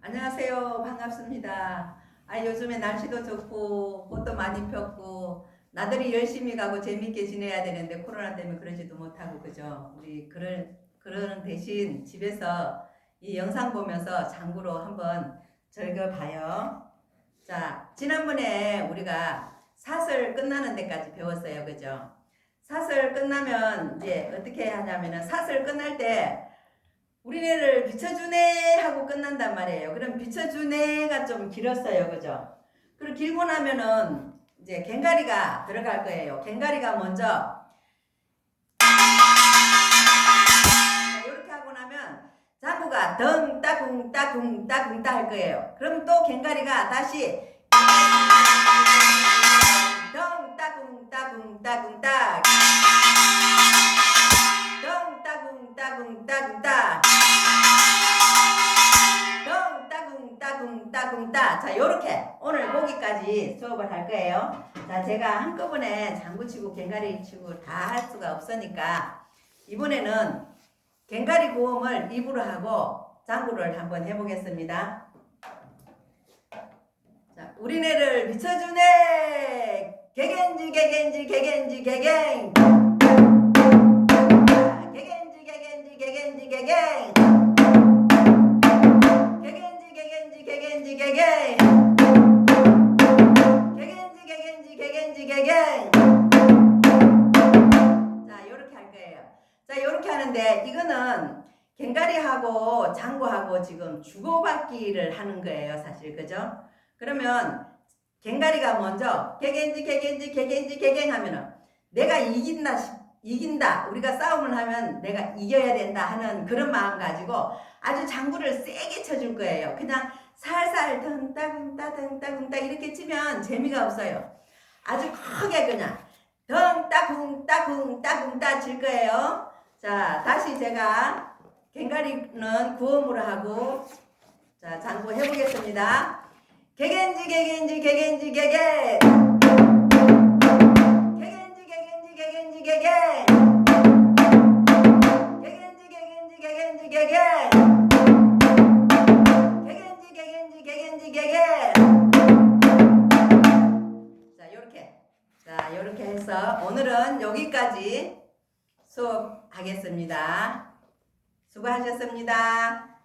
안녕하세요. 반갑습니다. 아, 요즘에 날씨도 좋고, 꽃도 많이 폈고, 나들이 열심히 가고 재밌게 지내야 되는데, 코로나 때문에 그러지도 못하고, 그죠? 우리 그럴, 그러는 대신 집에서 이 영상 보면서 장구로 한번 즐겨봐요. 자, 지난번에 우리가 사슬 끝나는 데까지 배웠어요. 그죠? 사슬 끝나면 이제 어떻게 하냐면은 사슬 끝날 때 우리네를 비춰주네 하고 끝난단 말이에요. 그럼 비춰주네가 좀 길었어요. 그죠? 그리고 길고 나면은 이제 갱가리가 들어갈 거예요. 갱가리가 먼저 이렇게 하고 나면 자구가 덩 따궁 따궁 따궁 따할 거예요. 그럼 또 갱가리가 다시 덩 따궁 따궁 따궁 따덩 따궁 따궁 따궁 따덩 따궁 따궁 따궁 따. 자, 요렇게 오늘 거기까지 수업을 할 거예요. 자, 제가 한꺼번에 장구 치고 갱가리 치고 다 할 수가 없으니까 이번에는 갱가리 고음을 입으로 하고 장구를 한번 해보겠습니다. 자, 우리네를 비춰주네. 개겐지 개겐지 개겐지 개갱. 개겐지 개갱. 개겐지 개겐지 개겐지 개갱. 개겐지 개겐지 개겐지 개갱. 자, 요렇게 할 거예요. 자, 요렇게 하는데 이거는 갱가리하고 장구하고 지금 주고받기를 하는 거예요, 사실. 그죠? 그러면 갱가리가 먼저 개겐지 개겐지 개겐지 개갱 하면은 내가 이긴다 싶- 이긴다 우리가 싸움을 하면 내가 이겨야 된다 하는 그런 마음 가지고 아주 장구를 세게 쳐줄 거예요. 그냥 살살 덩따궁따 덩따궁따 이렇게 치면 재미가 없어요. 아주 크게 그냥 덩따궁따궁 따궁따 칠 거예요. 자 다시 제가 갱가리는 구음으로 하고 자 장구 해보겠습니다. 개겐지 개겐지 개겐지 개겐 해서 오늘은 여기까지 수업하겠습니다 수고하셨습니다.